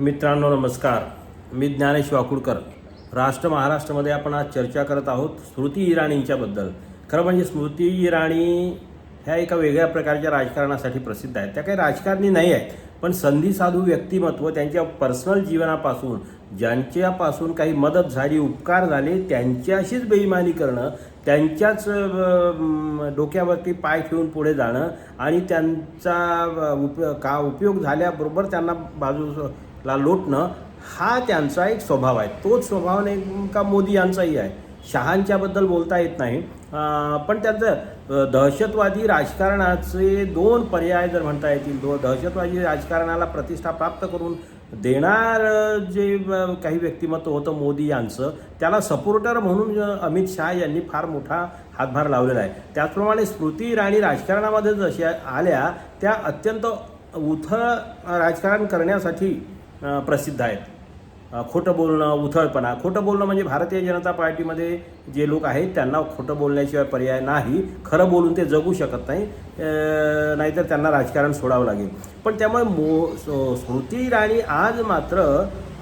मित्रांनो नमस्कार. मी ज्ञानेश वाकुडकर. राष्ट्र महाराष्ट्रामध्ये आपण आज चर्चा करत आहोत स्मृती इराणींच्याबद्दल खरं म्हणजे स्मृती इराणी ह्या एका वेगळ्या प्रकारच्या राजकारणासाठी प्रसिद्ध आहेत. त्या काही राजकारणी नाही आहेत पण संधी साधू व्यक्तिमत्व त्यांच्या पर्सनल जीवनापासून ज्यांच्यापासून काही मदत झाली उपकार झाले त्यांच्याशीच बेईमानी करणं त्यांच्याच डोक्यावरती पाय ठेवून पुढे जाणं आणि त्यांचा उप का उपयोग झाल्याबरोबर त्यांना ला लोटणं हा त्यांचा एक स्वभाव आहे. तोच स्वभाव नेमका मोदी यांचाही आहे. शहांच्याबद्दल बोलता येत नाही. पण त्यांचं दहशतवादी राजकारणाचे दोन पर्याय जर म्हणता येतील दो दहशतवादी राजकारणाला प्रतिष्ठा प्राप्त करून देणार जे काही व्यक्तिमत्व होतं मोदी यांचं त्याला सपोर्टर म्हणून अमित शहा यांनी फार मोठा हातभार लावलेला आहे. त्याचप्रमाणे स्मृती इराणी राजकारणामध्ये जशा आल्या त्या अत्यंत उथळ राजकारण करण्यासाठी प्रसिद्ध आहेत. खोटं बोलणं उथळपणा. खोटं बोलणं म्हणजे भारतीय जनता पार्टीमध्ये जे लोक आहेत त्यांना खोटं बोलण्याशिवाय पर्याय नाही. खरं बोलून ते जगू शकत नाही. नाहीतर त्यांना राजकारण सोडावं लागेल. पण त्यामुळे मो स्मृती इराणी आज मात्र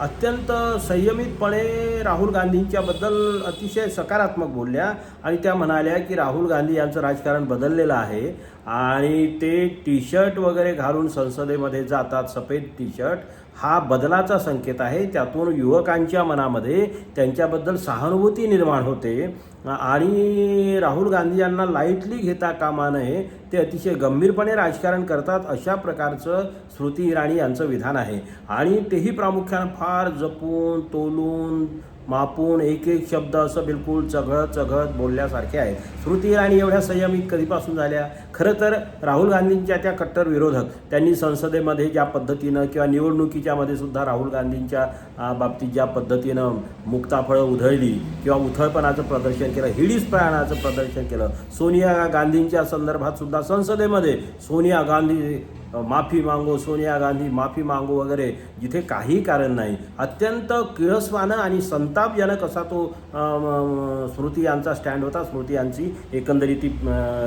अत्यंत संयमितपणे राहुल गांधींच्याबद्दल अतिशय सकारात्मक बोलल्या आणि त्या म्हणाल्या की राहुल गांधी यांचं राजकारण बदललेलं आहे. आणि ते टी शर्ट वगैरे घालून संसदेमध्ये जातात सफेद टी शर्ट हा बदलाचा संकेत आहे. त्यातून युवकांच्या मनामध्ये त्यांच्याबद्दल सहानुभूती निर्माण होते. आणि राहुल गांधी यांना लाईटली घेता कामा नये ते अतिशय गंभीरपणे राजकारण करतात अशा प्रकारचं स्मृती इराणी यांचं विधान आहे. आणि तेही प्रामुख्यानं फार जपून तोलून मापून एक एक शब्द असं बिलकुल चघळत चघळत बोलल्यासारखे आहेत. स्मृती इराणी एवढ्या संयमित कधीपासून झाल्या? खरं तर राहुल गांधींच्या त्या कट्टर विरोधक त्यांनी संसदेमध्ये ज्या पद्धतीनं किंवा निवडणुकीच्यामध्ये सुद्धा राहुल गांधींच्या बाबतीत ज्या पद्धतीनं मुक्ताफळं उधळली किंवा उथळपणाचं प्रदर्शन केलं हिडीसपणाचं प्रदर्शन केलं सोनिया गांधींच्या संदर्भात सुद्धा संसदेमध्ये सोनिया गांधी माफी मागो सोनिया गांधी माफी मागो वगैरे जिथे काही कारण नाही. अत्यंत किळसवानं आणि संतापजनक असा तो स्मृती यांचा स्टँड होता. स्मृती यांची एकंदरीत ती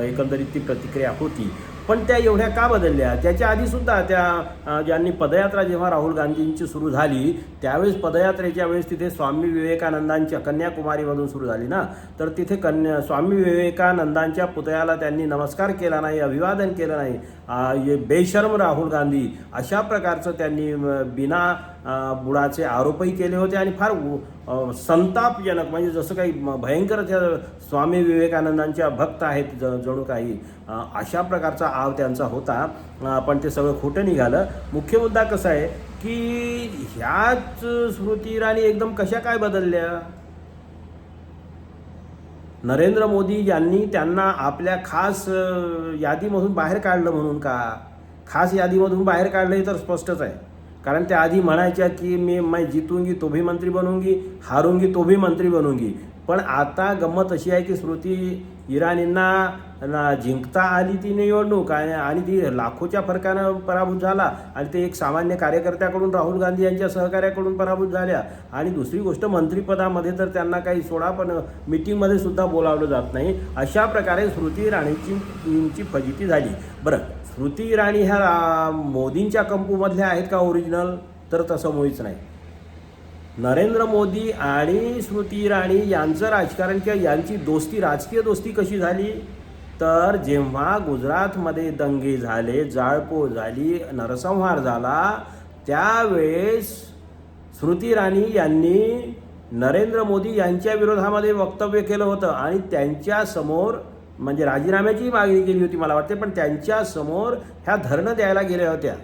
एकंदरीत ती प्रतिक्रिया होती. पण त्या एवढ्या का बदलल्या? त्याच्या आधीसुद्धा त्या ज्यांनी पदयात्रा जेव्हा राहुल गांधींची सुरू झाली त्यावेळेस पदयात्रेच्या वेळेस तिथे स्वामी विवेकानंदांच्या कन्याकुमारीमधून सुरू झाली ना? तर तिथे कन्या स्वामी विवेकानंदांच्या पुतळ्याला त्यांनी नमस्कार केला नाही अभिवादन केलं नाही. बेशर्म राहुल गांधी अशा प्रकारचं त्यांनी बिना बुडाचे आरोपही केले होते आणि फार संतापजनक म्हणजे जसं काही भयंकर त्या स्वामी विवेकानंदांच्या भक्त आहेत ज जणू काही अशा प्रकारचा आव त्यांचा होता. पण ते सगळं खोटं निघालं. मुख्य मुद्दा कसा आहे की ह्याच स्मृती इराणी एकदम कशा काय बदलल्या? नरेंद्र मोदी यांनी त्यांना आपल्या खास यादीमधून बाहेर काढलं म्हणून का? खास यादीमधून बाहेर काढलं हे तर स्पष्टच आहे. कारण त्या आधी म्हणायच्या की मी मैं जीतूंगी तो भी मंत्री बनूंगी हारूंगी तो भी मंत्री बनूंगी. पण आता गंमत अशी आहे की स्मृती इराणींना ना जिंकता आली ती निवडणूक आणि आणि ती लाखोच्या फरकानं पराभूत झाला आणि ते एक सामान्य कार्यकर्त्याकडून राहुल गांधी यांच्या सहकार्याकडून पराभूत झाल्या. आणि दुसरी गोष्ट मंत्रिपदामध्ये तर त्यांना काही सोडा पण मिटिंगमध्ये सुद्धा बोलावलं जात नाही. अशा प्रकारे स्मृती इराणीची फजिती झाली. बरं स्मृती इराणी ह्या मोदींच्या कंपूमधल्या आहेत का ओरिजिनल तर तसं मुळीच नाही. नरेंद्र मोदी आणि स्मृती इराणी यांचं राजकारण किंवा यांची दोस्ती राजकीय दोस्ती कशी झाली? तर जेव्हा गुजरातमध्ये दंगे झाले जाळपोळ झाली नरसंहार झाला त्यावेळेस स्मृती इराणी यांनी नरेंद्र मोदी यांच्या विरोधामध्ये वक्तव्य केलं होतं आणि त्यांच्यासमोर म्हणजे राजीनाम्याची मागणी केली होती मला वाटते पण त्यांच्यासमोर ह्या धरणं द्यायला गेल्या होत्या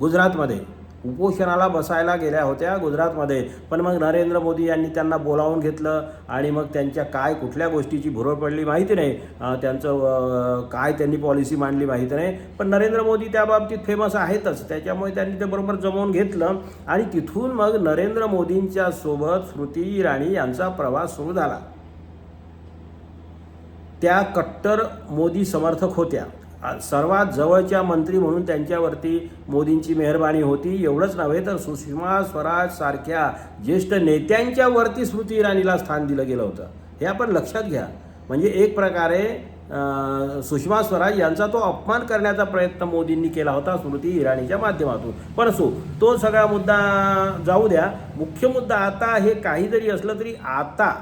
गुजरातमध्ये. उपोषणाला बसायला गेल्या होत्या गुजरातमध्ये. पण मग नरेंद्र मोदी यांनी त्यांना बोलावून घेतलं आणि मग त्यांच्या काय कुठल्या गोष्टीची भुरळ पडली माहिती नाही. त्यांचं काय त्यांनी पॉलिसी मांडली माहिती नाही. पण नरेंद्र मोदी त्या बाबतीत फेमस आहेतच. त्याच्यामुळे त्यांनी ते बरोबर जमवून घेतलं आणि तिथून मग नरेंद्र मोदींच्या सोबत स्मृती इराणी यांचा प्रवास सुरू झाला. त्या कट्टर मोदी समर्थक होत्या. सर्वात जवळच्या मंत्री म्हणून त्यांच्यावरती मोदींची मेहरबानी होती. एवढंच नव्हे तर सुषमा स्वराज सारख्या ज्येष्ठ नेत्यांच्यावरती स्मृती इराणीला स्थान दिलं गेलं होतं. हे आपण लक्षात घ्या. म्हणजे एक प्रकारे सुषमा स्वराज यांचा तो अपमान करण्याचा प्रयत्न मोदींनी केला होता स्मृती इराणीच्या माध्यमातून. परंतु तो सगळा मुद्दा जाऊ द्या. मुख्य मुद्दा आता हे काही जरी असलं तरी आता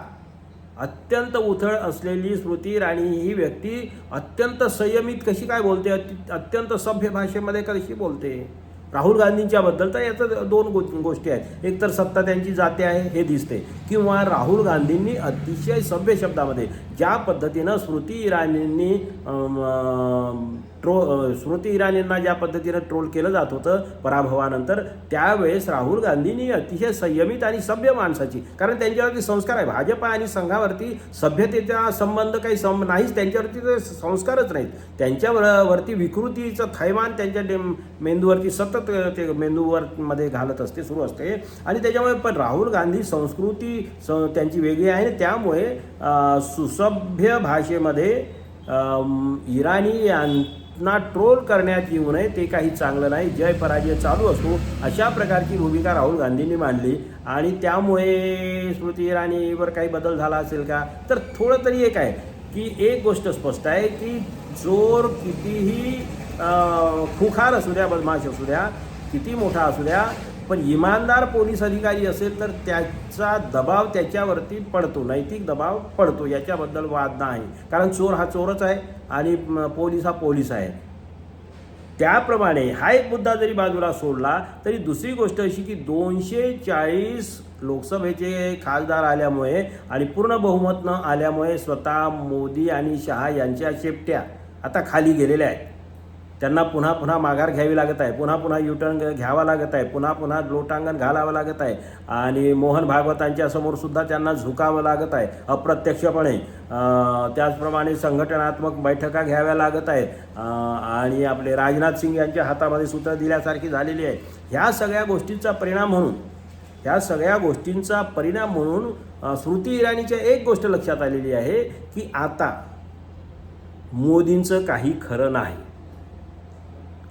अत्यंत उथळ असलेली स्मृती इराणी ही व्यक्ती अत्यंत संयमित कशी काय बोलते? अत्यंत सभ्य भाषेमध्ये कशी बोलते? राहुल गांधींच्याबद्दल तर याचं दोन गो गोष्टी आहेत. एक तर सत्ता त्यांची जाते आहे हे दिसते. किंवा राहुल गांधींनी अतिशय सभ्य शब्दामध्ये ज्या पद्धतीनं स्मृती इराणींनी ट्रो स्मृती इराणींना ज्या पद्धतीनं ट्रोल केलं जात होतं पराभवानंतर त्यावेळेस राहुल गांधींनी अतिशय संयमित आणि सभ्य माणसाची कारण त्यांच्यावरती संस्कार आहे. भाजपा आणि संघावरती सभ्यतेचा संबंध काही सं नाहीच त्यांच्यावरती तर संस्कारच नाहीत. त्यांच्यावर वरती विकृतीचं थैमान त्यांच्या डे मेंदूवरती सतत ते मेंदूवर मध्ये घालत असते सुरू असते. आणि त्याच्यामुळे पण राहुल गांधी संस्कृती स त्यांची वेगळी आहे. आणि त्यामुळे सुसभ्य भाषेमध्ये इराणी इराणी ना ट्रोल करण्यात येऊ नये ते काही चांगलं नाही. जय पराजय चालू असतो अशा प्रकारची भूमिका राहुल गांधींनी मांडली. आणि त्यामुळे स्मृती इराणीवर काही बदल झाला असेल का? तर थोडं तरी एक आहे की एक गोष्ट स्पष्ट आहे की जोर कितीही खुखार असू द्या बदमाश असू द्या किती मोठा असू द्या पण इमानदार पोलीस अधिकारी असेल तर त्याचा दबाव त्याच्यावरती पडतो नैतिक दबाव पडतो याच्याबद्दल वाद नाही. कारण चोर हा चोरच आहे आणि पोलीस हा पोलीस आहे. त्याप्रमाणे हा एक मुद्दा जरी बाजूला सोडला तरी दुसरी गोष्ट अशी की दोनशे चाळीस लोकसभेचे खासदार आल्यामुळे आणि पूर्ण बहुमत न आल्यामुळे स्वतः मोदी आणि शहा यांच्या शेपट्या आता खाली गेलेल्या आहेत. त्यांना पुन्हा पुन्हा माघार घ्यावी लागत आहे. पुन्हा पुन्हा युटर्न घ्यावा लागत आहे. पुन्हा पुन्हा लोटांगण घालावं लागत आहे. आणि मोहन भागवतांच्या समोरसुद्धा त्यांना झुकावं लागत आहे. अप्रत्यक्षपणे त्याचप्रमाणे संघटनात्मक बैठका घ्याव्या लागत आहेत. आणि आपले राजनाथ सिंग यांच्या हातामध्ये सूत्र दिल्यासारखी झालेली आहे. ह्या सगळ्या गोष्टींचा परिणाम म्हणून ह्या सगळ्या गोष्टींचा परिणाम म्हणून स्मृती इराणीच्या एक गोष्ट लक्षात आलेली आहे की आता मोदींचं काही खरं नाही.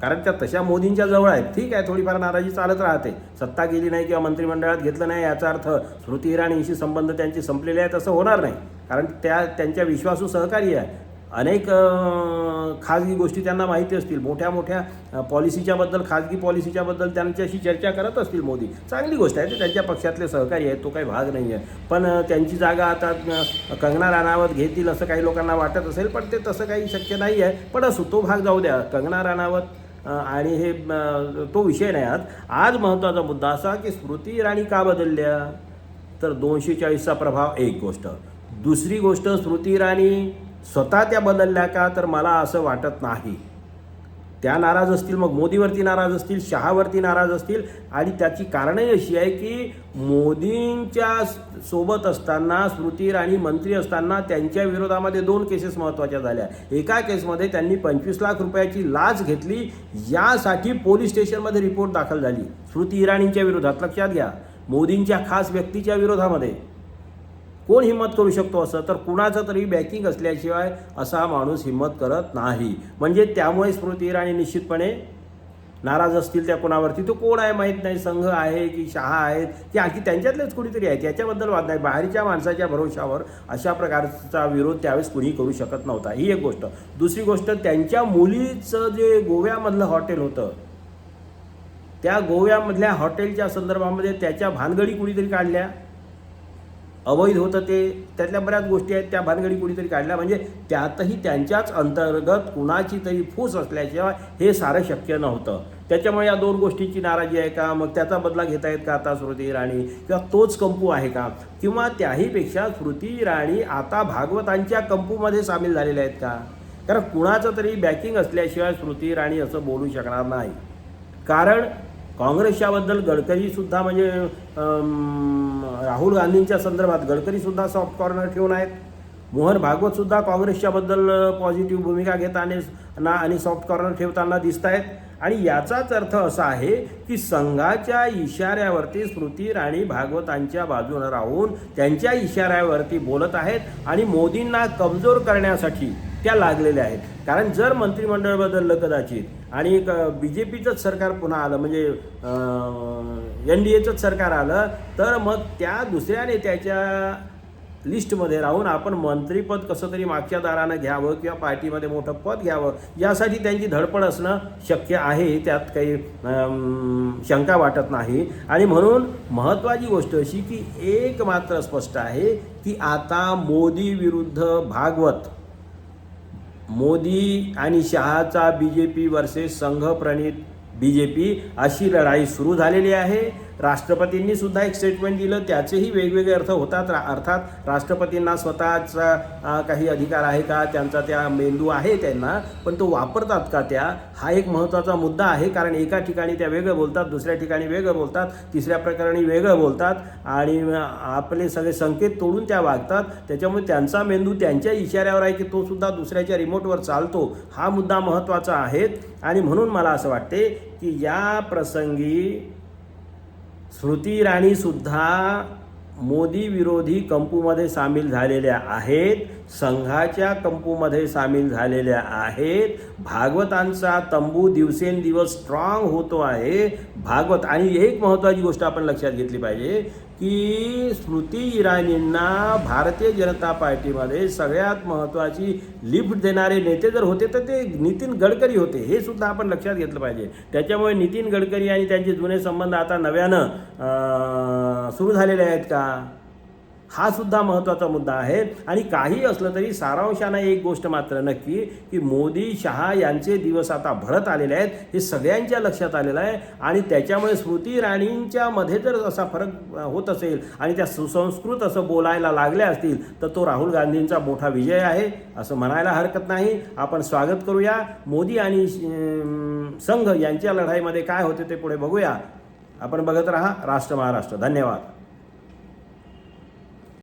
कारण त्या तशा मोदींच्या जवळ आहेत. ठीक आहे थोडीफार नाराजी चालत राहते. सत्ता गेली नाही किंवा मंत्रिमंडळात घेतलं नाही याचा अर्थ स्मृती इराणीशी संबंध त्यांचे संपलेले आहेत असं होणार नाही. कारण त्या त्यांच्या विश्वासू सहकारी आहे. अनेक खाजगी गोष्टी त्यांना माहिती असतील. मोठ्या मोठ्या पॉलिसीच्याबद्दल खाजगी पॉलिसीच्याबद्दल त्यांच्याशी चर्चा करत असतील मोदी. चांगली गोष्ट आहे ते त्यांच्या पक्षातले सहकारी आहेत तो काही भाग नाही आहे. पण त्यांची जागा आता कंगना राणावत घेतील असं काही लोकांना वाटत असेल पण ते तसं काही शक्य नाही आहे. पण असो तो भाग जाऊ द्या. कंगना राणावत आणि हे तो विषय नाही आज आज महत्त्वाचा मुद्दा असा की स्मृती इराणी का बदलल्या? तर दोनशे चाळीसचा प्रभाव एक गोष्ट. दुसरी गोष्ट स्मृती इराणी स्वतः त्या बदलल्या का? तर मला असं वाटत नाही. त्या नाराज असतील मग मोदीवरती नाराज असतील शहावरती नाराज असतील. आणि त्याची कारणही अशी आहे की मोदींच्या सोबत असताना स्मृती इराणी मंत्री असताना त्यांच्या विरोधामध्ये दोन केसेस महत्त्वाच्या झाल्या. एका केसमध्ये त्यांनी पंचवीस लाख रुपयाची लाच घेतली. यासाठी पोलीस स्टेशनमध्ये रिपोर्ट दाखल झाली. स्मृती इराणींच्या विरोधात. लक्षात घ्या. मोदींच्या खास व्यक्तीच्या विरोधामध्ये. कोण हिंमत करू शकतो असं? तर कुणाचं तरी बॅकिंग असल्याशिवाय असा माणूस हिंमत करत नाही. म्हणजे त्यामुळे स्मृती इराणी निश्चितपणे नाराज असतील त्या कोणावरती? तो कोण आहे माहीत नाही. संघ आहे की शहा आहेत? की आणखी त्यांच्यातलेच कुणीतरी आहेत. याच्याबद्दल वाद नाही. बाहेरच्या माणसाच्या भरोशावर अशा प्रकारचा विरोध त्यावेळेस कुणी करू शकत नव्हता. ही एक गोष्ट. दुसरी गोष्ट त्यांच्या मुलीचं जे गोव्यामधलं हॉटेल होतं त्या गोव्यामधल्या हॉटेलच्या संदर्भामध्ये त्याच्या भानगडी कुणीतरी काढल्या? अवैध होतं ते. त्यातल्या बऱ्याच गोष्टी आहेत त्या भानगडी कुणीतरी काढल्या. म्हणजे त्यातही त्यांच्याच अंतर्गत कुणाची तरी फूस असल्याशिवाय हे सारं शक्य नव्हतं. त्याच्यामुळे या दोन गोष्टींची नाराजी आहे का? मग त्याचा बदला घेता येत का आता स्मृती इराणी? किंवा तोच कंपू आहे का? किंवा त्याहीपेक्षा स्मृती इराणी आता भागवतांच्या कंपूमध्ये सामील झालेल्या आहेत का? कारण कुणाचं तरी बॅकिंग असल्याशिवाय स्मृती इराणी असं बोलू शकणार नाही. कारण काँग्रेसच्याबद्दल गडकरीसुद्धा म्हणजे राहुल गांधींच्या संदर्भात गडकरीसुद्धा सॉफ्ट कॉर्नर ठेवून आहेत. मोहन भागवतसुद्धा काँग्रेसच्याबद्दल पॉझिटिव्ह भूमिका घेताना आणि सॉफ्ट कॉर्नर ठेवताना दिसत आहेत. आणि याचाच अर्थ असा आहे की संघाच्या इशाऱ्यावरती स्मृती राणी भागवतांच्या बाजूने राहून त्यांच्या इशाऱ्यावरती बोलत आहेत आणि मोदींना कमजोर करण्यासाठी त्या लागलेल्या आहेत. कारण जर मंत्रिमंडळ बदललं कदाचित आणि बी जे पीचंच सरकार पुन्हा आलं म्हणजे एन डी एचंच सरकार आलं तर मग त्या दुसऱ्या नेत्याच्या लिस्टमध्ये राहून आपण मंत्रीपद कसं तरी मागच्या दारानं घ्यावं किंवा पार्टीमध्ये मोठं पद घ्यावं यासाठी त्यांची धडपड असणं शक्य आहे त्यात काही शंका वाटत नाही. आणि म्हणून महत्त्वाची गोष्ट अशी की एक मात्र स्पष्ट आहे की आता मोदी विरुद्ध भागवत मोदी आणि शहाचा बी जे पी वर्सेस संघ प्रणित बी जे पी अशी लढाई सुरू झालेली आहे. राष्ट्रपतींनी सुद्धा एक स्टेटमेंट दिलं. त्याचेही वेगवेगळे अर्थ होतात. रा- अर्थात राष्ट्रपतींना स्वतःचा काही अधिकार आहे का? त्यांचा त्या मेंदू आहे त्यांना पण तो वापरतात का त्या? हा एक महत्त्वाचा मुद्दा आहे. कारण एका ठिकाणी त्या वेगळं बोलतात दुसऱ्या ठिकाणी वेगळं बोलतात तिसऱ्या प्रकरणी वेगळं बोलतात आणि आपले सगळे संकेत तोडून त्या वागतात. त्याच्यामुळे त्यांचा मेंदू त्यांच्या इशाऱ्यावर आहे की तो सुद्धा दुसऱ्याच्या रिमोटवर चालतो. हा मुद्दा महत्त्वाचा आहे. आणि म्हणून मला असं वाटते की या प्रसंगी स्मृती इराणीसुद्धा मोदी विरोधी कंपूमध्ये सामील झालेल्या आहेत संघाच्या कंपूमध्ये सामील झालेल्या आहेत. भागवतांचा तंबू दिवसेंदिवस स्ट्रॉंग होतो आहे. भागवत आणि एक महत्त्वाची गोष्ट आपण लक्षात घेतली पाहिजे की स्मृती इराणींना भारतीय जनता पार्टीमध्ये सगळ्यात महत्त्वाची लिफ्ट देणारे नेते जर होते तर ते नितीन गडकरी होते. हे सुद्धा आपण लक्षात घेतलं पाहिजे. त्याच्यामुळे नितीन गडकरी आणि त्यांचे जुने संबंध आता नव्यानं सुरू झालेले आहेत का? हा सुद्धा महत्त्वाचा मुद्दा आहे. आणि काही असलं तरी सारांशानं एक गोष्ट मात्र नक्की की मोदी शहा यांचे दिवस आता भरत आलेले आहेत. हे सगळ्यांच्या लक्षात आलेलं आहे. आणि त्याच्यामुळे स्मृती राणींच्या मध्ये जर असा फरक होत असेल आणि त्या सुसंस्कृत असं बोलायला लागल्या असतील तर तो राहुल गांधींचा मोठा विजय आहे असं म्हणायला हरकत नाही. आपण स्वागत करूया. मोदी आणि संघ यांच्या लढाईमध्ये काय होते ते पुढे बघूया. आपण बघत राहा राष्ट्र महाराष्ट्र. धन्यवाद.